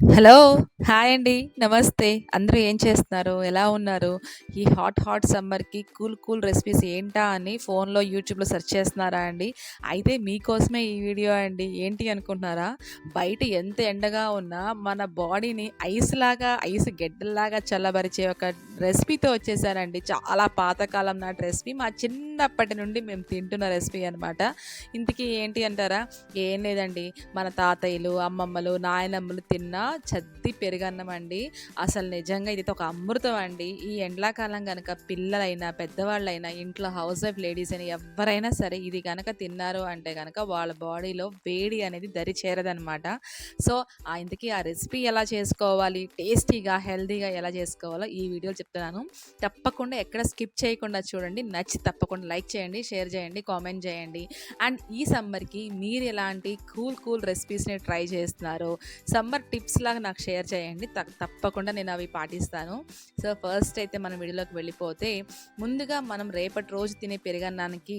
Hello! Hi అండి. నమస్తే. అందరూ ఏం చేస్తున్నారు? ఎలా ఉన్నారు? ఈ హాట్, హాట్ సమ్మర్‌కి కూల్, కూల్ రెసిపీస్ ఏంటా అని ఫోన్‌లో, యూట్యూబ్‌లో సెర్చ్ చేస్తున్నారా అండి? అయితే మీకోసమే ఈ వీడియో అండి. ఏంటి అనుకుంటున్నారా? బయట ఎంత ఎండగా ఉన్నా మన బాడీని ఐస్ లాగా ఐస్ గెడ్డల్లాగా చల్లబరిచే ఒక రెసిపీతో వచ్చేసారండి చాలా పాతకాలం నాటి రెసిపీ. మా చిన్నప్పటి నుండి మేము తింటున్న రెసిపీ అనమాట. ఇంతకీ ఏంటి అంటారా? ఏం లేదండి. మన తాతయ్యలు, అమ్మమ్మలు, నాయనమ్మలు తిన్న చద్ది పెరుగన్నం అండి. అసలు నిజంగా ఇది ఒక అమృతం అండి. ఈ ఎండాకాలం కనుక పిల్లలైనా, పెద్దవాళ్ళైనా, ఇంట్లో హౌస్ వైఫ్ లేడీస్ అయినా ఎవరైనా సరే ఇది కనుక తిన్నారు అంటే కనుక వాళ్ళ బాడీలో వేడి అనేది దరి చేరదనమాట. సో, ఇంతకీ ఆ రెసిపీ ఎలా చేసుకోవాలి, టేస్టీగా, హెల్తీగా ఎలా చేసుకోవాలో ఈ వీడియోలో చెప్తున్నాను. తప్పకుండా ఎక్కడ స్కిప్ చేయకుండా చూడండి. నచ్చి తప్పకుండా లైక్ చేయండి, షేర్ చేయండి, కామెంట్ చేయండి. అండ్ ఈ సమ్మర్‌కి మీరు ఎలాంటి కూల్, కూల్ రెసిపీస్‌ని ట్రై చేస్తున్నారు సమ్మర్ టిప్స్ లాగా నాకు షేర్ చేయండి. త తప్పకుండా నేను అవి పాటిస్తాను. సో, ఫస్ట్ అయితే మనం వీడియోలోకి వెళ్ళిపోతే, ముందుగా మనం రేపటి రోజు తినే పెరుగన్నానికి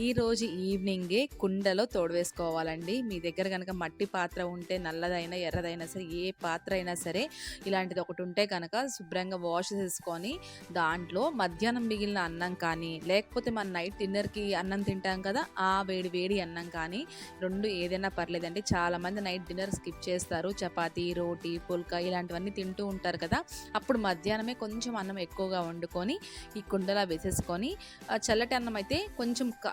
ఈరోజు ఈవినింగే కుండలో తోడవేసుకోవాలండి మీ దగ్గర కనుక మట్టి పాత్ర ఉంటే నల్లదైనా, ఎర్రదైనా సరే ఏ పాత్ర అయినా సరే ఇలాంటిది ఒకటి ఉంటే కనుక శుభ్రంగా వాష్ చేసుకొని దాంట్లో మధ్యాహ్నం మిగిలిన అన్నం కానీ, లేకపోతే మనం నైట్ డిన్నర్‌కి అన్నం తింటాం కదా! ఆ వేడి వేడి అన్నం కానీ రెండు ఏదైనా పర్లేదండి. చాలామంది నైట్ డిన్నర్ స్కిప్ చేస్తారు. చపాతీ, రోటీ, పుల్కా ఇలాంటివన్నీ తింటూ ఉంటారు కదా! అప్పుడు మధ్యాహ్నమే కొంచెం అన్నం ఎక్కువగా వండుకొని ఈ కుండలో వేసేసుకొని చల్లటి అన్నం అయితే కొంచెం క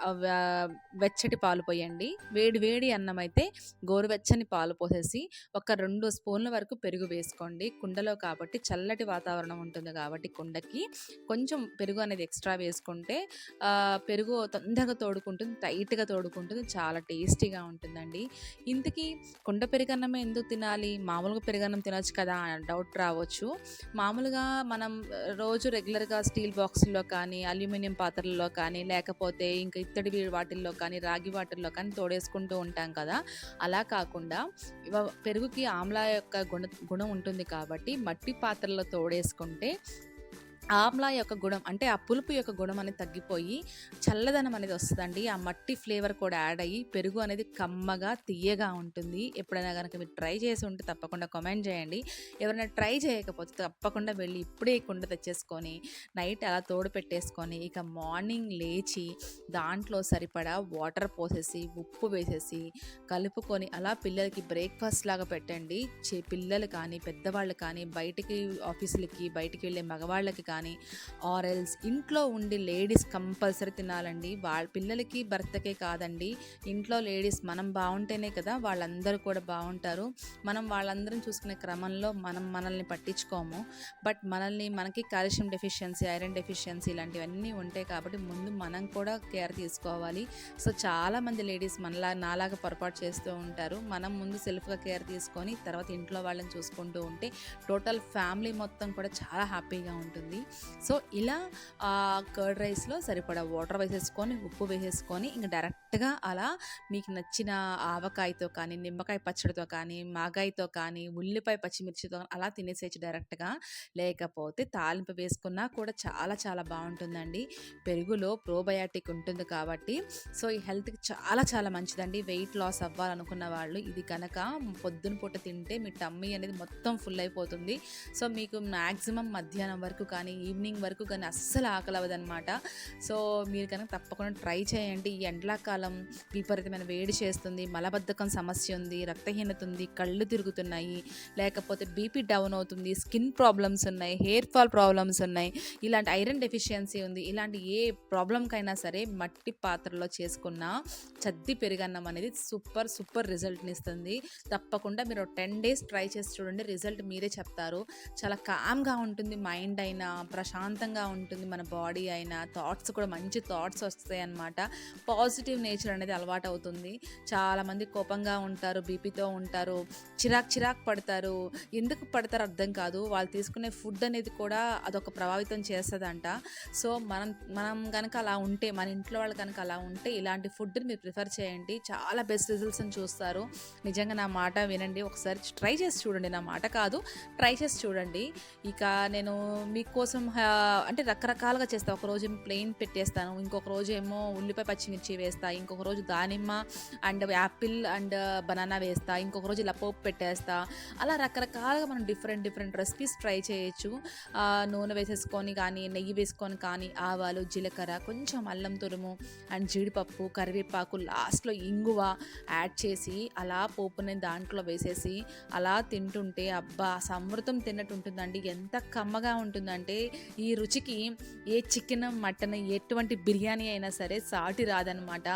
వెచ్చటి పాలు పోయండి. వేడి వేడి అన్నం అయితే గోరువెచ్చని పాలు పోసేసి ఒక రెండు స్పూన్ల వరకు పెరుగు వేసుకోండి. కుండలో కాబట్టి చల్లటి వాతావరణం ఉంటుంది కాబట్టి కుండకి కొంచెం పెరుగు అనేది ఎక్స్‌ట్రా వేసుకుంటే పెరుగు తొందరగా తోడుకుంటుంది. టైట్‌గా తోడుకుంటుంది. చాలా టేస్టీగా ఉంటుందండి. ఇంతకీ కుండ పెరుగన్నమే ఎందుకు తినాలి? మామూలుగా పెరుగన్నం తినొచ్చు కదా! అని డౌట్ రావచ్చు. మామూలుగా మనం రోజు రెగ్యులర్‌గా స్టీల్ బాక్సుల్లో కానీ, అల్యూమినియం పాత్రల్లో కానీ, లేకపోతే ఇంకా ఇత్తడి వాటిల్లో కానీ, రాగి వాటిల్లో కానీ తోడేసుకుంటూ ఉంటాం కదా! అలా కాకుండా పెరుగుకి ఆమ్లా యొక్క గుణ గుణం ఉంటుంది కాబట్టి మట్టి పాత్రలో తోడేసుకుంటే ఆమ్లా యొక్క గుణం అంటే ఆ పులుపు యొక్క గుణం అనేది తగ్గిపోయి చల్లదనం అనేది వస్తుందండి ఆ మట్టి ఫ్లేవర్ కూడా యాడ్ అయ్యి పెరుగు అనేది కమ్మగా, తియ్యగా ఉంటుంది. ఎప్పుడైనా కనుక మీరు ట్రై చేసి ఉంటే తప్పకుండా కామెంట్ చేయండి. ఎవరైనా ట్రై చేయకపోతే తప్పకుండా వెళ్ళి ఇప్పుడే కుండ తెచ్చేసుకొని నైట్ అలా తోడు పెట్టేసుకొని ఇక మార్నింగ్ లేచి దాంట్లో సరిపడా వాటర్ పోసేసి, ఉప్పు వేసేసి, కలుపుకొని అలా పిల్లలకి బ్రేక్‌ఫాస్ట్ లాగా పెట్టండి. చే పిల్లలు కానీ, పెద్దవాళ్ళు కానీ, బయటికి ఆఫీసులకి బయటికి వెళ్ళే మగవాళ్ళకి కానీ కానీ ఎల్స్ ఇంట్లో ఉండి లేడీస్ కంపల్సరీ తినాలండి. వాళ్ళ పిల్లలకి, భర్తకే కాదండి. ఇంట్లో లేడీస్ మనం బాగుంటేనే కదా వాళ్ళందరూ కూడా బాగుంటారు మనం వాళ్ళందరం చూసుకునే క్రమంలో మనం మనల్ని పట్టించుకోము. బట్ మనల్ని మనకి కాల్షియం డెఫిషియన్సీ, ఐరన్ డెఫిషియన్సీ ఇలాంటివన్నీ ఉంటాయి కాబట్టి ముందు మనం కూడా కేర్ తీసుకోవాలి. సో, చాలామంది లేడీస్ మనలా నాలాగా పొరపాటు చేస్తూ ఉంటారు. మనం ముందు సెల్ఫ్‌గా కేర్ తీసుకొని తర్వాత ఇంట్లో వాళ్ళని చూసుకుంటూ ఉంటే టోటల్ ఫ్యామిలీ మొత్తం కూడా చాలా హ్యాపీగా ఉంటుంది. సో, ఇలా కర్డ్ రైస్‌లో సరిపడా వాటర్ వేసేసుకొని, ఉప్పు వేసేసుకొని ఇంక కరెక్ట్గా అలా మీకు నచ్చిన ఆవకాయతో కానీ, నిమ్మకాయ పచ్చడితో కానీ, మాగాయితో కానీ, ఉల్లిపాయ పచ్చిమిర్చితో అలా తినేసేయచ్చు డైరెక్ట్‌గా. లేకపోతే తాలింపు వేసుకున్నా కూడా చాలా చాలా బాగుంటుందండి పెరుగులో ప్రోబయాటిక్ ఉంటుంది కాబట్టి సో, ఈ హెల్త్‌కి చాలా చాలా మంచిదండి. వెయిట్ లాస్ అవ్వాలనుకున్న వాళ్ళు ఇది కనుక పొద్దున పూట తింటే మీ టమ్మీ అనేది మొత్తం ఫుల్ అయిపోతుంది. సో, మీకు మాక్సిమం మధ్యాహ్నం వరకు కానీ, ఈవినింగ్ వరకు కానీ అస్సలు ఆకలి ఆకలవ్వదనమాట. సో, మీరు కనుక తప్పకుండా ట్రై చేయండి. ఈ ఎండ్లాకాలం విపరీతమైన వేడి చేస్తుంది. మలబద్ధకం సమస్య ఉంది. రక్తహీనత ఉంది. కళ్ళు తిరుగుతున్నాయి. లేకపోతే బీపీ డౌన్ అవుతుంది. స్కిన్ ప్రాబ్లమ్స్ ఉన్నాయి. హెయిర్ ఫాల్ ప్రాబ్లమ్స్ ఉన్నాయి. ఇలాంటి ఐరన్ డెఫిషియన్సీ ఉంది. ఇలాంటి ఏ ప్రాబ్లంకైనా సరే మట్టి పాత్రలో చేసుకున్న చద్ది పెరుగన్నం అనేది సూపర్, సూపర్ రిజల్ట్ని ఇస్తుంది తప్పకుండా మీరు 10 డేస్ ట్రై చేసి చూడండి. రిజల్ట్ మీరే చెప్తారు. చాలా కామ్‌గా ఉంటుంది మైండ్ అయినా, ప్రశాంతంగా ఉంటుంది మన బాడీ అయినా, థాట్స్ కూడా మంచి థాట్స్ వస్తాయన్నమాట. పాజిటివ్ నేచర్ అనేది అలవాటు అవుతుంది చాలామంది కోపంగా ఉంటారు. బీపీతో ఉంటారు. చిరాకు చిరాకు పడతారు. ఎందుకు పడతారు అర్థం కాదు. వాళ్ళు తీసుకునే ఫుడ్ అనేది కూడా అదొక ప్రభావితం చేస్తుందంట సో, మనం మనం కనుక అలా ఉంటే మన ఇంట్లో వాళ్ళు కనుక అలా ఉంటే ఇలాంటి ఫుడ్‌ని మీరు ప్రిఫర్ చేయండి. చాలా బెస్ట్ రిజల్ట్స్‌ని చూస్తారు. నిజంగా నా మాట వినండి. ఒకసారి ట్రై చేసి చూడండి. నా మాట కాదు. ట్రై చేసి చూడండి. ఇక నేను మీకోసం అంటే రకరకాలుగా చేస్తా. ఒకరోజేమో ప్లెయిన్ పెట్టేస్తాను. ఇంకొక రోజు ఏమో ఉల్లిపాయ, పచ్చిమిర్చి వేస్తా. ఇంకొక రోజు దానిమ్మ అండ్ యాపిల్ అండ్ బనానా వేస్తా ఇంకొక రోజు ఇలా పోపు పెట్టేస్తా. అలా రకరకాలుగా మనం డిఫరెంట్ డిఫరెంట్ రెసిపీస్ ట్రై చేయొచ్చు. నూనె వేసేసుకొని కానీ నెయ్యి వేసుకొని కానీ ఆవాలు జీలకర్ర కొంచెం అల్లం తురుము అండ్ జీడిపప్పు కరివేపాకు లాస్ట్లో ఇంగువ యాడ్ చేసి అలా పోపుని దాంట్లో వేసేసి అలా తింటుంటే అబ్బా సమృతం తిన్నట్టు ఉంటుందండి. ఎంత కమ్మగా ఉంటుందంటే ఈ రుచికి ఏ చికెన్ మటన్ ఎటువంటి బిర్యానీ అయినా సరే సాటి రాదనమాట.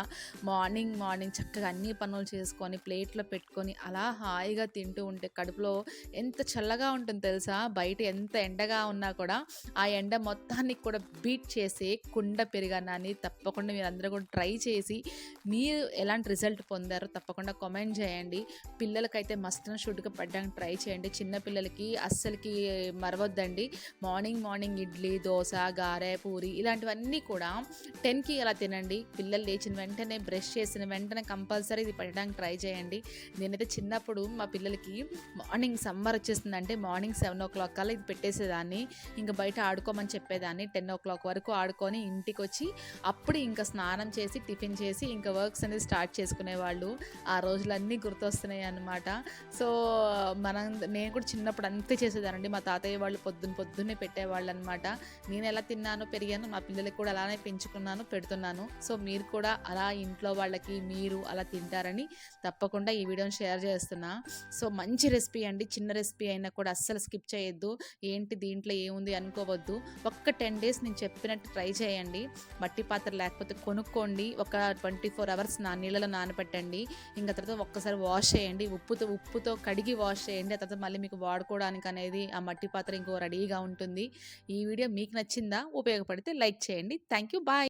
మార్నింగ్ మార్నింగ్ చక్కగా అన్ని పనులు చేసుకొని ప్లేట్లో పెట్టుకొని అలా హాయిగా తింటూ ఉంటే కడుపులో ఎంత చల్లగా ఉంటుంది తెలుసా? బయట ఎంత ఎండగా ఉన్నా కూడా ఆ ఎండ మొత్తాన్ని కూడా బీట్ చేసే కుండ పెరుగన్నాన్ని తప్పకుండా మీరు అందరూ కూడా ట్రై చేసి మీరు ఎలాంటి రిజల్ట్ పొందారో తప్పకుండా కామెంట్ చేయండి. పిల్లలకైతే మస్తున షుడ్గా పెట్టడానికి ట్రై చేయండి. చిన్నపిల్లలకి అస్సలకి మరవద్దండి. మార్నింగ్ మార్నింగ్ ఇడ్లీ దోశ గారె పూరి ఇలాంటివన్నీ కూడా టెన్కి అలా తినండి. పిల్లలు లేచిన వెంటనే వెంటనే బ్రష్ చేసిన వెంటనే కంపల్సరీ ఇది పెట్టడానికి ట్రై చేయండి. నేనైతే చిన్నప్పుడు మా పిల్లలకి మార్నింగ్ సమ్మర్ వచ్చేస్తుందంటే మార్నింగ్ సెవెన్ ఓ క్లాక్ కల్లా ఇది పెట్టేసేదాన్ని. ఇంకా బయట ఆడుకోమని చెప్పేదాన్ని. టెన్ ఓ క్లాక్ వరకు ఆడుకొని ఇంటికి వచ్చి అప్పుడు ఇంకా స్నానం చేసి టిఫిన్ చేసి ఇంకా వర్క్స్ అనేది స్టార్ట్ చేసుకునేవాళ్ళు. ఆ రోజులన్నీ గుర్తొస్తున్నాయి అనమాట సో మనం నేను కూడా చిన్నప్పుడు అంతే చేసేదానండి. మా తాతయ్య వాళ్ళు పొద్దున్న పొద్దున్నే పెట్టేవాళ్ళు అనమాట నేను ఎలా తిన్నాను పెరిగాను మా పిల్లలకి కూడా అలానే పెంచుకున్నాను పెడుతున్నాను. సో మీరు కూడా అలా ఇంట్లో వాళ్ళకి మీరు అలా తింటారని తప్పకుండా ఈ వీడియోని షేర్ చేస్తున్నా. సో మంచి రెసిపీ అండి. చిన్న రెసిపీ అయినా కూడా అస్సలు స్కిప్ చేయొద్దు. ఏంటి దీంట్లో ఏముంది అనుకోవద్దు. ఒక్క టెన్ డేస్ నేను చెప్పినట్టు ట్రై చేయండి. మట్టి పాత్ర లేకపోతే కొనుక్కోండి. ఒక ట్వంటీ ఫోర్ అవర్స్ నా నీళ్ళలో నానబెట్టండి ఇంకా తర్వాత ఒక్కసారి వాష్ చేయండి. ఉప్పుతో ఉప్పుతో కడిగి వాష్ చేయండి. ఆ తర్వాత మళ్ళీ మీకు వాడుకోవడానికి అనేది ఆ మట్టి పాత్ర ఇంకో రెడీగా ఉంటుంది. ఈ వీడియో మీకు నచ్చిందా? ఉపయోగపడితే లైక్ చేయండి. Thank you. బాయ్.